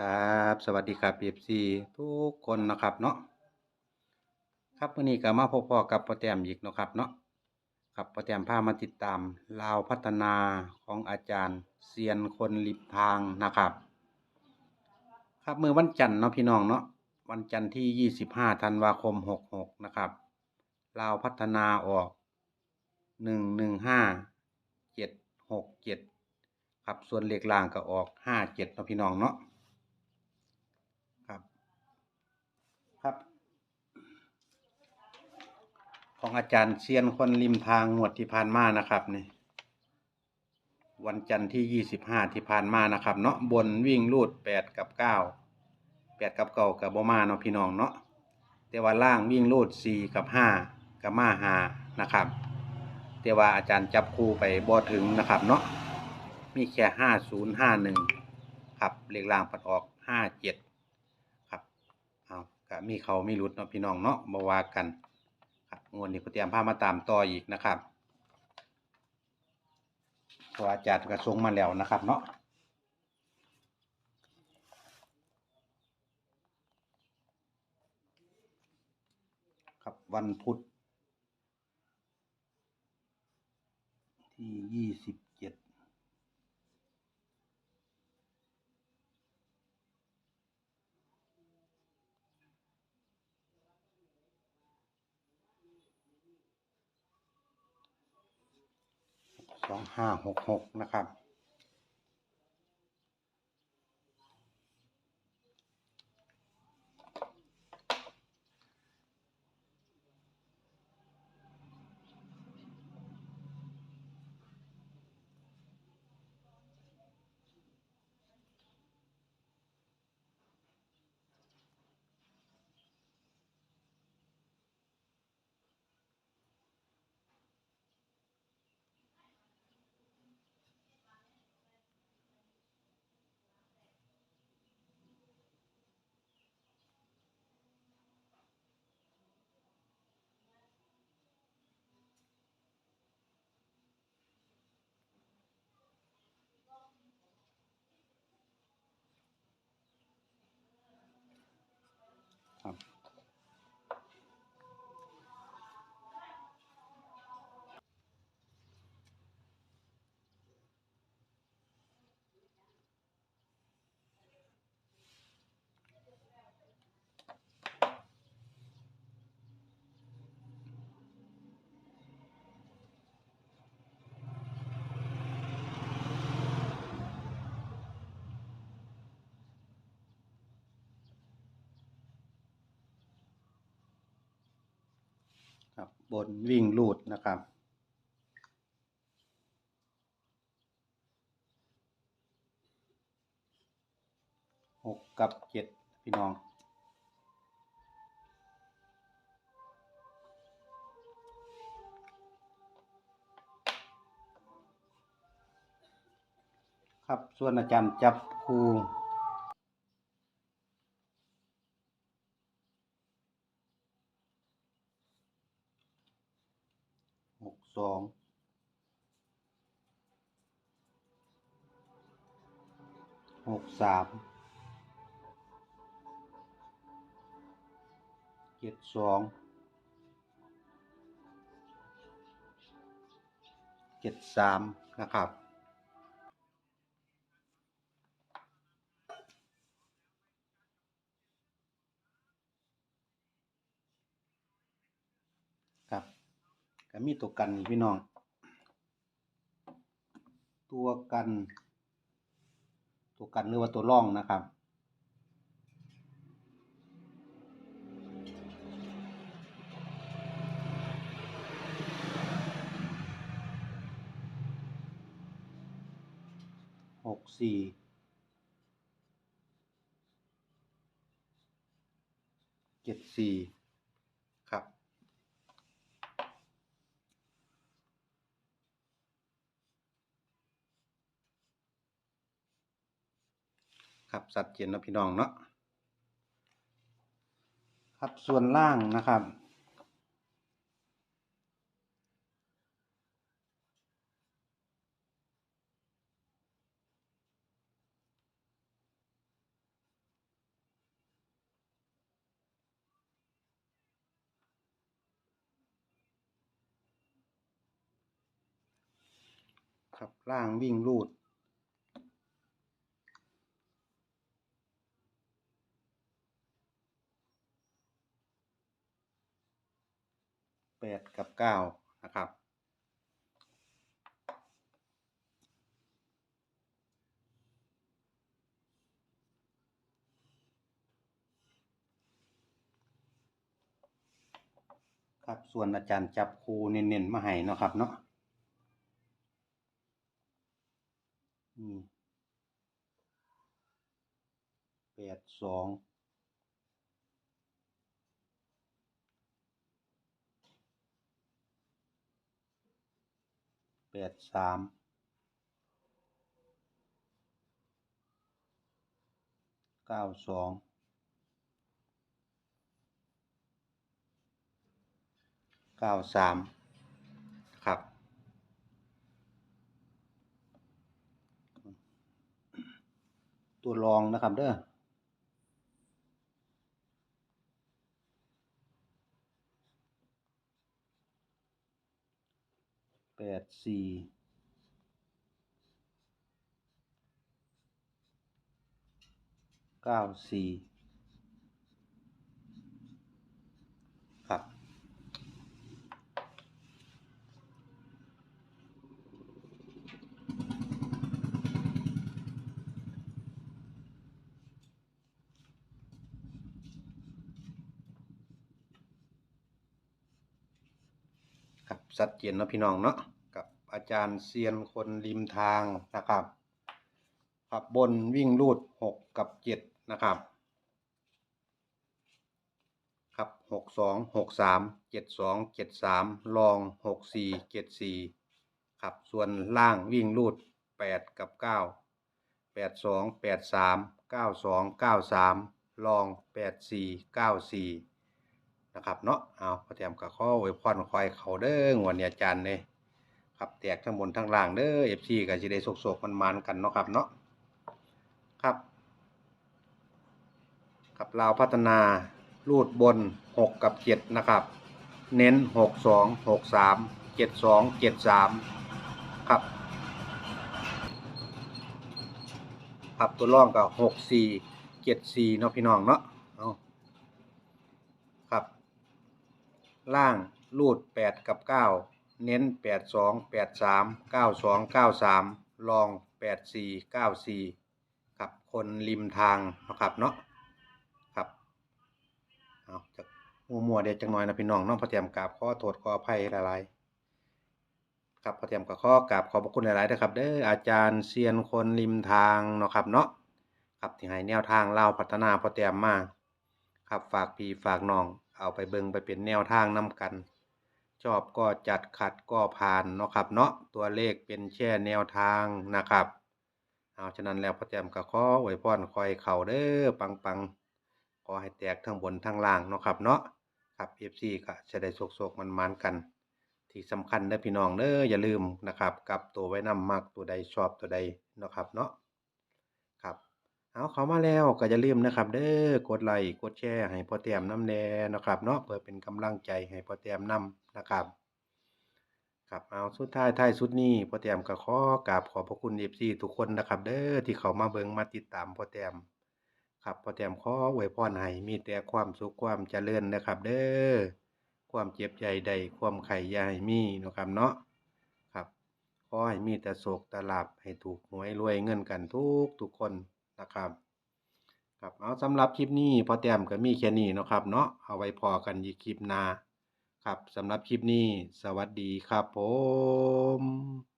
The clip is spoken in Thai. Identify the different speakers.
Speaker 1: ครับสวัสดีครับ FC ทุกคนนะครับเนาะครับวันนี้ก็มาพบพ่อกับพ่อแตมอีกนะครับเนาะครับพ่อแตมพามาติดตามลาวพัฒนาของอาจารย์เซียนคนริมทางนะครับ ครับมือวันจันทร์เนาะพี่น้องเนาะวันจันทร์ที่ 25ธันวาคม 66 นะครับลาวพัฒนาออก 115 767 ครับส่วนเลขล่างก็ออก 57เนาะพี่น้องเนาะ ครับ ครับ ของอาจารย์เซียนคนริมทางงวดที่ผ่านมานะครับนี่วันจันทร์ที่25ที่ผ่านมานะครับ เนาะบนวิ่งรูด8กับ9 8กับเก้ากับบมาเนาะพี่น้องเนาะแต่ว่าล่างวิ่งรูด4กับ5กับมาหานะครับแต่ว่าอาจารย์จับคู่ไปบ่ถึงนะครับ เนาะมีแค่5051ครับเลขล่างปัดออก57ครับเอา ก็มีเขามีรุดเนาะพี่น้องเนาะมาว่ากันครับงวดนี้ก็เตรียมพามาตามต่ออีกนะครับเพราะอาจารย์กระทรงมาแล้วนะครับเนาะครับวันพุธที่ยี่สิบเจ็ด สอง ห้าหกหกนะครับ ครับ ครับบนวิ่งลูดนะครับ หกกับเจ็ดพี่น้อง ครับส่วนอาจารย์จับครูห กสองหกสามเจ็ดสองเจ็ดสามนะครับครับ ก็มีตัวกันนี่พี่น้อง ตัวกัน ตัวกันหรือว่าตัวร่องนะครับ หกสี่เจ็ดสี่ ครับสัดเจนนะพี่น้องเนาะครับส่วนล่างนะครับครับล่างวิ่งรูด แปดกับเก้านะครับ ครับส่วนอาจารย์จับครูเน้นๆมาให้เนาะครับเนาะแปดสอง แปดสามเก้าสองเก้าสามครับตัวรองนะครับเด้อ ดสี่เก้าสี่ครับ ครับชัดเจนเนาะพี่น้องเนาะ อาจารย์เซียนคนริมทางนะครับครับบนวิ่งรูดหกกับเจ็ดนะครับครับหกสองหกสามเจ็ดสองเจ็ดสามลองหกสี่เจ็ดสี่ครับส่วนล่างวิ่งรูดแปดกับเก้าแปดสองแปดสามเก้าสองเก้าสามลองแปดสี่เก้าสี่นะครับเนาะเอาพอแถมกับข้อไว้พรคอยเขาเด้องวันนี้อาจารย์เนี่ย ครับแตกทั้งบนทั้งล่างเด้อเอฟซีกับจีได้โศกๆมันมันกันเนาะครับเนาะครับกับลาวพัฒนารูดบน 6 กับ 7 นะครับ เน้น 6 2 6 3 7 2 7 3 ครับ ครับตัวร่องกับ 6 4 7 4 เนาะพี่น้องเนาะเอาครับ ล่างรูด 8 กับ 9 เน้น 8 2 8 3 9 2 9 3 ลอง 8 4 9 4ครับคนริมทางนะครับเนาะครับเอาจากมัวเดี๋ยวจังหน้อยนะพี่น้องน้องพอเตรียมกราบขอโทษขออภัยหลายๆครับพอเตรียมกับข้อกราบขอบพระคุณหลายๆนะครับเด้ออาจารย์เซียนคนริมทางเนาะครับเนาะครับที่ให้แนวทางเล่าพัฒนาพอเตรียมมาครับฝากพี่ฝากน้องเอาไปเบิงไปเป็นแนวทางนํกัน ชอบก็จัดขัดก็ผ่านเนาะครับเนาะตัวเลขเป็นแค่แนวทางนะครับเอาฉะนั้นแล้วพอแต้มก็ขอไว้พรคอยเข่าเด้อปังปังขอให้แตกทั้งบนทั้งล่างเนาะครับเนาะครับ FC ก็จะได้โศกๆมันมันกัน ที่สำคัญเด้อพี่น้องเด้ออย่าลืมนะครับกับตัวไว้นำมักตัวใดชอบตัวใดเนาะครับเนาะ เอาเขามาแล้วก็อย่าลืมนะครับ เด้อกดไลค์กดแชร์ให้พ่อแต้มน้ำแน่นะครับเนาะเพื่อเป็นกำลังใจให้พ่อแต้มนำนะครับครับเอาสุดท้ายท้ายสุดนี้พ่อแต้มก็ขอกราบขอบพระคุณ FC ทุกคนนะครับ เด้อที่เขามาเบิ่งมาติดตามพ่อแต้มครับพ่อแต้มขออวยพรให้มีแต่ความสุขความเจริญนะครับ เด้อความเจ็บใจใดความไข่ยาให้มีนะครับเนาะครับขอให้มีแต่โศกแต่ลาบให้ถูกหวยรวยเงินกันทุกทุกคน นะครับครับเอาสำหรับคลิปนี้พอแต้มก็มีแค่นี้นะครับเนาะเอาไว้พอกันอีกคลิปหน้าครับสำหรับคลิปนี้ สวัสดีครับผม